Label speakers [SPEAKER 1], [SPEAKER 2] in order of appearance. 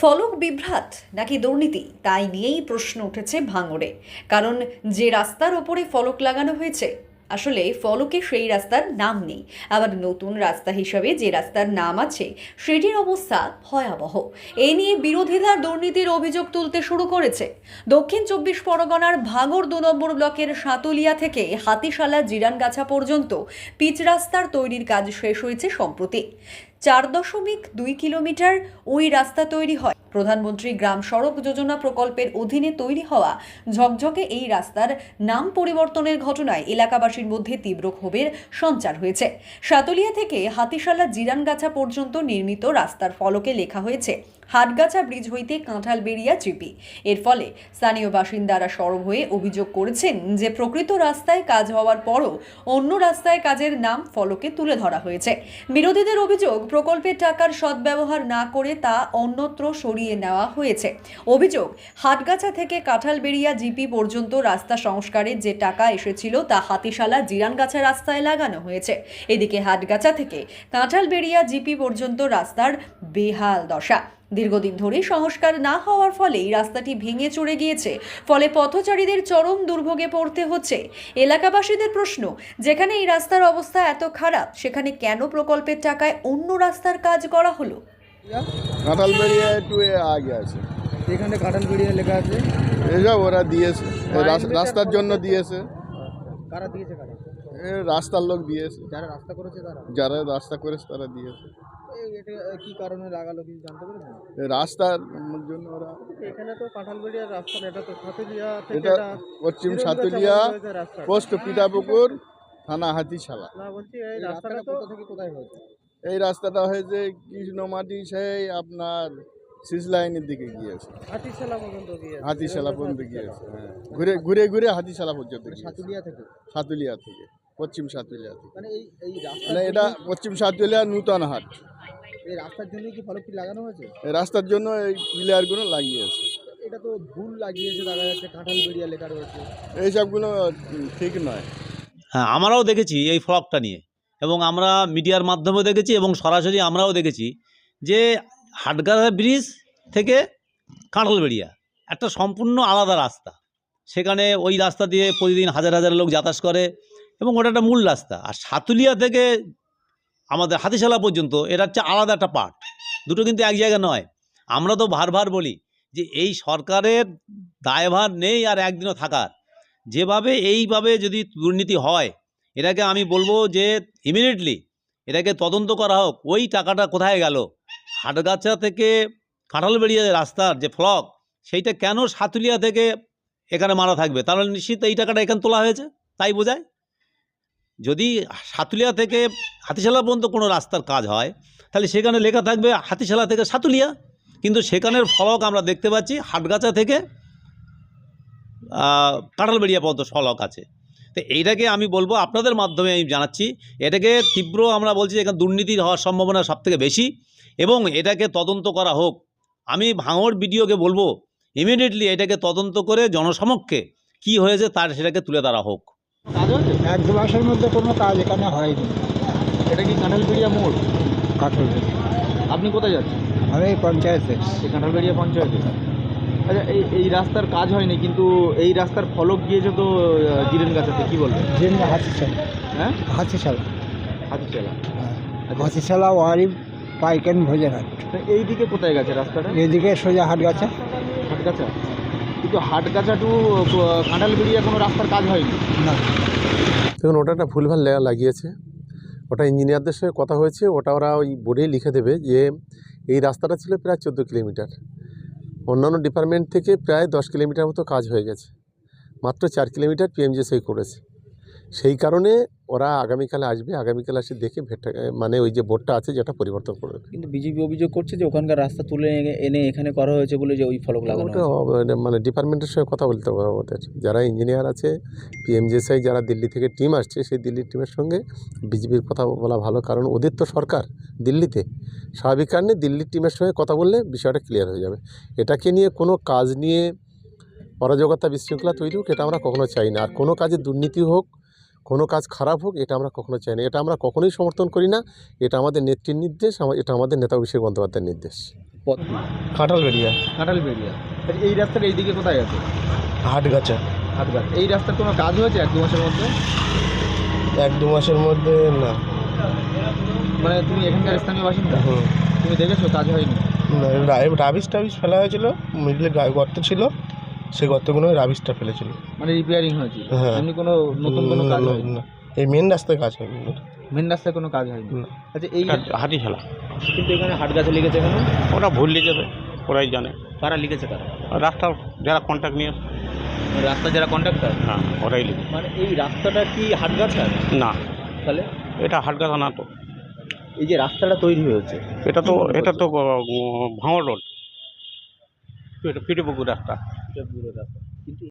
[SPEAKER 1] ফলক বিভ্রাট নাকি দুর্নীতি? তাই নিয়েই প্রশ্ন উঠেছে ভাঙড়ে। কারণ যে রাস্তার ওপরে ফলক লাগানো হয়েছে, আসলে ফলকে সেই রাস্তার নাম নেই। আবার নতুন রাস্তা হিসাবে যে রাস্তার নাম আছে, সেটির অবস্থা ভয়াবহ। এ নিয়ে বিরোধীরা দুর্নীতির অভিযোগ তুলতে শুরু করেছে। দক্ষিণ চব্বিশ পরগনার ভাঙড় দু নম্বর ব্লকের সাঁতুলিয়া থেকে হাতিশালা জিরানগাছা পর্যন্ত পিচ রাস্তার তৈরির কাজ শেষ হয়েছে সম্প্রতি। চার দশমিক দুই কিলোমিটার ওই রাস্তা তৈরি হয়। প্রধানমন্ত্রী গ্রাম সড়ক যোজনা প্রকল্পের অধীনে তৈরি হওয়া ঝকঝকে এই রাস্তার নাম পরিবর্তনের ঘটনায় এলাকাবাসীর মধ্যে তীব্র ক্ষোভের সঞ্চার হয়েছে। সাতলিয়া থেকে হাতিশালা জিরানগাছা পর্যন্ত নির্মিত রাস্তার ফলকে লেখা হয়েছে, হাটগাছা ব্রিজ হইতে কাঁঠাল বেরিয়া চিপি এর ফলে স্থানীয় বাসিন্দারা সরব হয়ে অভিযোগ করেছেন যে, প্রকৃত রাস্তায় কাজ হওয়ার পরও অন্য রাস্তায় কাজের নাম ফলকে তুলে ধরা হয়েছে। বিরোধীদের অভিযোগ প্রকল্পের টাকার সদ্ব্যবহার না করে তা অন্যত্র নেওয়া হয়েছে। অভিযোগ, হাটগাছা থেকে কাঁঠালবেড়িয়া জিপি পর্যন্ত রাস্তা সংস্কারে যে টাকা এসেছিল তা হাতিশালা জিরানগাছা রাস্তায় লাগানো হয়েছে। এদিকে হাটগাছা থেকে কাঁঠালবেড়িয়া জিপি পর্যন্ত রাস্তার বেহাল দশা। দীর্ঘদিন ধরে সংস্কার না হওয়ার ফলে এই রাস্তাটি ভেঙে চড়ে গিয়েছে। ফলে পথচারীদের চরম দুর্ভোগে পড়তে হচ্ছে। এলাকাবাসীদের প্রশ্ন, যেখানে এই রাস্তার অবস্থা এত খারাপ, সেখানে কেন প্রকল্পের টাকায় অন্য রাস্তার কাজ করা হলো?
[SPEAKER 2] কাঁঠাল বেরিয়ে একটু এ আগে আছে।
[SPEAKER 3] এখানে কাঁঠাল বেরিয়ে লেখা আছে?
[SPEAKER 2] এসব ওরা দিয়েছে। রাস্তার জন্য দিয়েছে।
[SPEAKER 3] কারা দিয়েছে কারা?
[SPEAKER 2] রাস্তার লোক দিয়েছে।
[SPEAKER 3] যারা রাস্তা করেছে তারা?
[SPEAKER 2] যারা রাস্তা করেছে তারা দিয়েছে।
[SPEAKER 3] কি কারণে লাগালো কিছু জানতে পেরেছেন?
[SPEAKER 2] রাস্তার জন্য ওরা
[SPEAKER 3] এখানে তো কাঁঠাল বেরিয়ার রাস্তা এটা তো সাতুলিয়া
[SPEAKER 2] এটা পশ্চিম সাতুলিয়া। পোস্ট পিঠাপুকুর থানা হাতিশালা
[SPEAKER 3] না বলছি এই রাস্তাটা তো থেকে কোথায় হয়েছে?
[SPEAKER 2] এই রাস্তাটা হয়েছে কৃষ্ণমাটি সেই আপনার সিজ লাইনের দিকে গিয়েছে।
[SPEAKER 3] হাতিশালা পর্যন্ত গিয়ে
[SPEAKER 2] হাতিশালা পর্যন্ত গিয়েছে হ্যাঁ। ঘুরে ঘুরে ঘুরে হাতিশালা পর্যন্ত
[SPEAKER 3] সাতুলিয়া থেকে?
[SPEAKER 2] সাতুলিয়া থেকে পশ্চিম সাতুলিয়া থেকে।
[SPEAKER 3] মানে এই এই রাস্তা
[SPEAKER 2] মানে এটা পশ্চিম সাতুলিয়া নূতন হাট।
[SPEAKER 3] এই রাস্তার জন্যই কি ফলকটি লাগানো হয়েছে?
[SPEAKER 2] এই রাস্তার জন্য এই প্লেয়ারগুলো লাগিয়েছে।
[SPEAKER 3] এটা তো ভুল লাগিয়েছে দেখা যাচ্ছে কাঁঠাল বেরিয়া লেখা রয়েছে।
[SPEAKER 2] এইসবগুলো ঠিক নয়।
[SPEAKER 4] হ্যাঁ আমরাও দেখেছি এই ফ্লকটা নিয়ে। এবং আমরা মিডিয়ার মাধ্যমেও দেখেছি এবং সরাসরি আমরাও দেখেছি যে হাটগাড়া ব্রিজ থেকে কাঁঠালবেড়িয়া, একটা সম্পূর্ণ আলাদা রাস্তা। সেখানে ওই রাস্তা দিয়ে প্রতিদিন হাজার হাজার লোক যাতায়াত করে এবং ওটা একটা মূল রাস্তা। আর সাতুলিয়া থেকে আমাদের হাতিশালা পর্যন্ত এটা হচ্ছে আলাদা একটা পার্ট। দুটো কিন্তু এক জায়গা নয়। আমরা তো ভার বলি যে এই সরকারের দায়ভার নেই আর একদিনও থাকার। যেভাবে, এইভাবে যদি দুর্নীতি হয় এটাকে আমি বলব যে ইমিডিয়েটলি এটাকে তদন্ত করা হোক, ওই টাকাটা কোথায় গেল? হাটগাছা থেকে কাঁঠালবেড়িয়া রাস্তার যে ফ্লক, সেইটা কেন সাতুলিয়া থেকে এখানে মারা থাকবে? তাহলে নিশ্চিত এই টাকাটা এখানে তোলা হয়েছে, তাই বোঝায়? যদি সাতুলিয়া থেকে হাতিশালা পর্যন্ত কোনো রাস্তার কাজ হয়, তাহলে সেখানে লেখা থাকবে হাতিশালা থেকে সাতুলিয়া। কিন্তু সেখানের ফলক আমরা দেখতে পাচ্ছি, হাটগাছা থেকে কাঁঠালবেড়িয়া পর্যন্ত ফলক আছে। তো এইটাকে আমি বলব আপনাদের মাধ্যমে আমি জানাচ্ছি। এটাকে তীব্র আমরা বলছি এখানে দুর্নীতি হওয়ার সম্ভাবনা সবথেকে বেশি এবং এটাকে তদন্ত করা হোক। আমি ভাঙড় বিডিওকে বলব ইমিডিয়েটলি এটাকে তদন্ত করে জনসমক্ষে কি হয়েছে তার সেটাকে তুলে ধরা হোক।
[SPEAKER 5] এক দু মাসের মধ্যে কোনো কাজ এখানে হয়নি।
[SPEAKER 3] এটা কি কাঁঠাল বেরিয়া মোড়?
[SPEAKER 5] কাঠল
[SPEAKER 3] আপনি কোথায় যাচ্ছেন?
[SPEAKER 5] আমি পঞ্চায়েতে।
[SPEAKER 3] কাঁঠালবেড়িয়া পঞ্চায়েতে? আচ্ছা এই এই রাস্তার কাজ হয়নি কিন্তু এই রাস্তার ফলক গিয়েছে তো জিরেন গাছাতে কি বলবেন?
[SPEAKER 5] জিন হাতিশালা
[SPEAKER 3] হ্যাঁ?
[SPEAKER 5] হাতিশালা
[SPEAKER 3] হাতিশালা
[SPEAKER 5] হ্যাঁ। হাতিশালা ওয়ারি পাইকেন ভোজেরহাট।
[SPEAKER 3] তা এইদিকে কোথায় গেছে রাস্তাটা?
[SPEAKER 5] এদিকে সোজা হাট গাছে
[SPEAKER 3] হাটগাছা? কিন্তু হাটগাছা টু কাঁঠালবেড়িয়া কোনো রাস্তার কাজ হয়নি?
[SPEAKER 5] না।
[SPEAKER 6] দেখুন ওটা একটা ভুলভাল লাগিয়েছে। ওটা ইঞ্জিনিয়ারদের সঙ্গে কথা হয়েছে। ওটা ওরা ওই বোর্ডেই লিখে দেবে যে এই রাস্তাটা ছিল প্রায় চোদ্দ কিলোমিটার। অন্যান্য ডিপার্টমেন্ট থেকে প্রায় দশ কিলোমিটার মতো কাজ হয়ে গেছে। মাত্র চার কিলোমিটার পিএমজিএসআই করেছে। সেই কারণে ওরা আগামীকালে আসবে আগামীকালে এসে দেখে ভেটা মানে ওই যে বোর্ডটা আছে যেটা পরিবর্তন করবে
[SPEAKER 7] কিন্তু বিজেপি অভিযোগ করছে যে ওখানকার রাস্তা তুলে এনে- এখানে করা হয়েছে বলে যে ওই ফলক লাগানো
[SPEAKER 6] মানে- মানে ডিপার্টমেন্টের সঙ্গে কথা বলতে হবে ওদের যারা ইঞ্জিনিয়ার আছে পিএমজেসআই যারা দিল্লি থেকে টিম আসছে সেই দিল্লির টিমের সঙ্গে বিজেপির কথা বলা ভালো কারণ ওদের তো সরকার দিল্লিতে। স্বাভাবিক কারণে দিল্লির টিমের সঙ্গে কথা বললে বিষয়টা ক্লিয়ার হয়ে যাবে। এটাকে নিয়ে কোনো কাজ নিয়ে অরাজকতা বিশৃঙ্খলা তৈরি হোক এটা আমরা কখনো চাই না। আর কোনো কাজে দুর্নীতি হোক কোনো কাজ খারাপ হোক এটা আমরা কখনো চাই না। এটা আমরা কখনোই সমর্থন করি না। এটা আমাদের নেত্রীর নির্দেশ এটা আমাদের নেতা অভিষেক বন্দ্যোপাধ্যায়ের নির্দেশ।
[SPEAKER 3] পথ।
[SPEAKER 7] কাঁঠাল বেরিয়া
[SPEAKER 3] কাঁঠাল বেরিয়া আচ্ছা এই রাস্তাটা এইদিকে কোথায় আছে?
[SPEAKER 7] হাটগাছা।
[SPEAKER 3] হাটগাছা। এই রাস্তার কোনো কাজ হয়েছে এক দু মাসের মধ্যে?
[SPEAKER 7] এক দু মাসের মধ্যে না।
[SPEAKER 3] মানে তুমি এখানকার স্থানীয় বাসিন্দা?
[SPEAKER 7] হুম।
[SPEAKER 3] তুমি দেখেছ কাজ হয়নি?
[SPEAKER 7] রাবিশ টাবিশ ফেলা হয়েছিল। মিডলে গর্ত ছিল। সেই গর্তগুলো রাবিশটা ফেলেছিল।
[SPEAKER 3] মানে রিপেয়ারিং হয়েছে
[SPEAKER 7] হ্যাঁ।
[SPEAKER 3] এমনি কোনো নতুন কোনো কাজ
[SPEAKER 7] না,
[SPEAKER 3] হয়নি?
[SPEAKER 7] না। এই মেন রাস্তায় কাজ হয়নি
[SPEAKER 3] মেন রাস্তায় কোনো কাজ হয়নি?
[SPEAKER 7] না।
[SPEAKER 3] আচ্ছা এই
[SPEAKER 8] হাতি খেলা।
[SPEAKER 3] কিন্তু এখানে হাট গাছে লেগেছে এখানে
[SPEAKER 8] ওরা ভুল লিখেছে ওরাই জানে।
[SPEAKER 3] কারা লিখেছে কারা
[SPEAKER 8] রাস্তার যারা কন্ট্যাক্ট নিয়ে
[SPEAKER 3] রাস্তা যারা কন্ট্রাক্টর
[SPEAKER 8] হ্যাঁ? ওরাই লিখে।
[SPEAKER 3] মানে এই রাস্তাটা কি হাট গাছা
[SPEAKER 8] না।
[SPEAKER 3] তাহলে?
[SPEAKER 8] এটা হাটগাছা না তো।
[SPEAKER 3] এই যে রাস্তাটা তৈরি হয়েছে
[SPEAKER 8] এটা তো এটা তো ভাঙড় রোড। পিঠে পুকুর রাস্তা
[SPEAKER 3] এটা পুকুরের রাস্তা